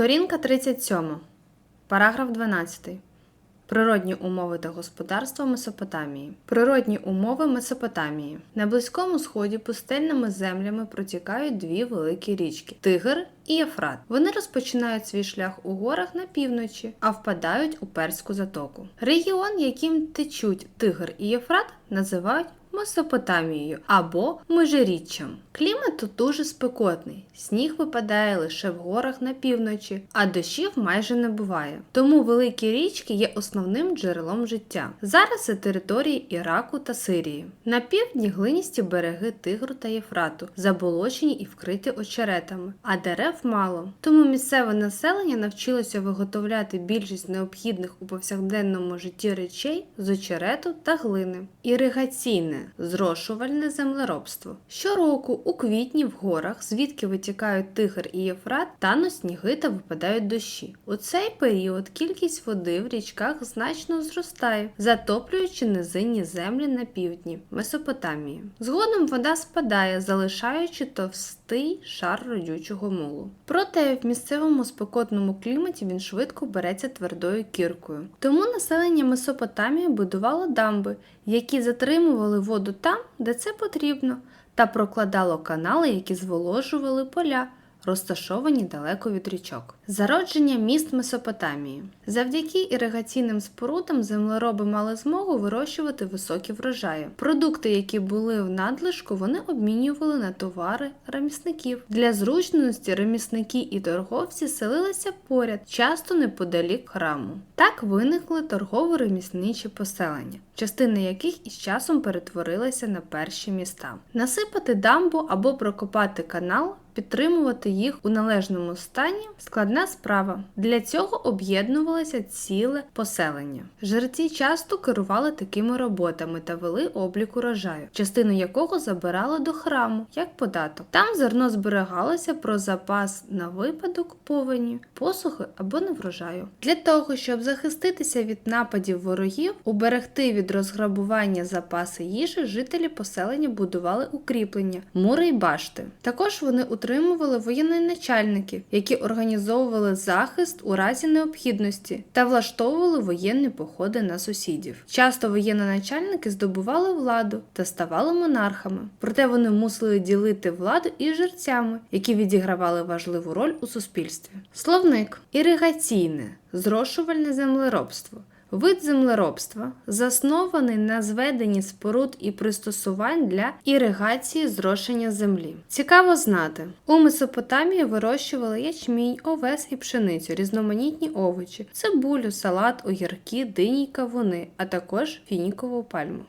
Сторінка 37. Параграф 12. Природні умови та господарство Месопотамії. Природні умови Месопотамії. На Близькому Сході пустельними землями протікають дві великі річки Тигр і Єфрат. Вони розпочинають свій шлях у горах на півночі, а впадають у Перську затоку. Регіон, яким течуть Тигр і Єфрат, називають Месопотамією або Межиріччям. Клімат тут дуже спекотний. Сніг випадає лише в горах на півночі, а дощів майже не буває. Тому великі річки є основним джерелом життя. Зараз це території Іраку та Сирії. На півдні глиністі береги Тигру та Єфрату, заболочені і вкриті очеретами, а дерев мало. Тому місцеве населення навчилося виготовляти більшість необхідних у повсякденному житті речей з очерету та глини. Іригаційне зрошувальне землеробство. Щороку у квітні в горах, звідки витікають Тигр і Єфрат, тануть сніги та випадають дощі. У цей період кількість води в річках значно зростає, затоплюючи низинні землі на півдні Месопотамії. Згодом вода спадає, залишаючи товстий шар родючого мулу. Проте в місцевому спекотному кліматі він швидко береться твердою кіркою. Тому населення Месопотамії будувало дамби, які затримували воду там, де це потрібно, та прокладало канали, які зволожували поля, розташовані далеко від річок. Зародження міст Месопотамії. Завдяки іригаційним спорудам землероби мали змогу вирощувати високі врожаї. Продукти, які були в надлишку, вони обмінювали на товари ремісників. Для зручності ремісники і торговці селилися поряд, часто неподалік храму. Так виникли торгово-ремісничі поселення, частина яких із часом перетворилася на перші міста. Насипати дамбу або прокопати канал. Підтримувати їх у належному стані складна справа. Для цього об'єднувалося ціле поселення. Жерці часто керували такими роботами та вели облік урожаю, частину якого забирали до храму як податок. Там зерно зберігалося про запас на випадок повені, посухи або неврожаю. Для того, щоб захиститися від нападів ворогів, уберегти від розграбування запаси їжі, жителі поселення будували укріплення, мури й башти. Також вони утримували воєначальників, які організовували захист у разі необхідності та влаштовували воєнні походи на сусідів. Часто воєнноначальники здобували владу та ставали монархами, проте вони мусили ділити владу із жерцями, які відігравали важливу роль у суспільстві. Словник іригаційне зрошувальне землеробство. Вид землеробства заснований на зведенні споруд і пристосувань для іригації зрошення землі. Цікаво знати, у Месопотамії вирощували ячмінь, овес і пшеницю, різноманітні овочі, цибулю, салат, огірки, дині й кавуни, а також фінікову пальму.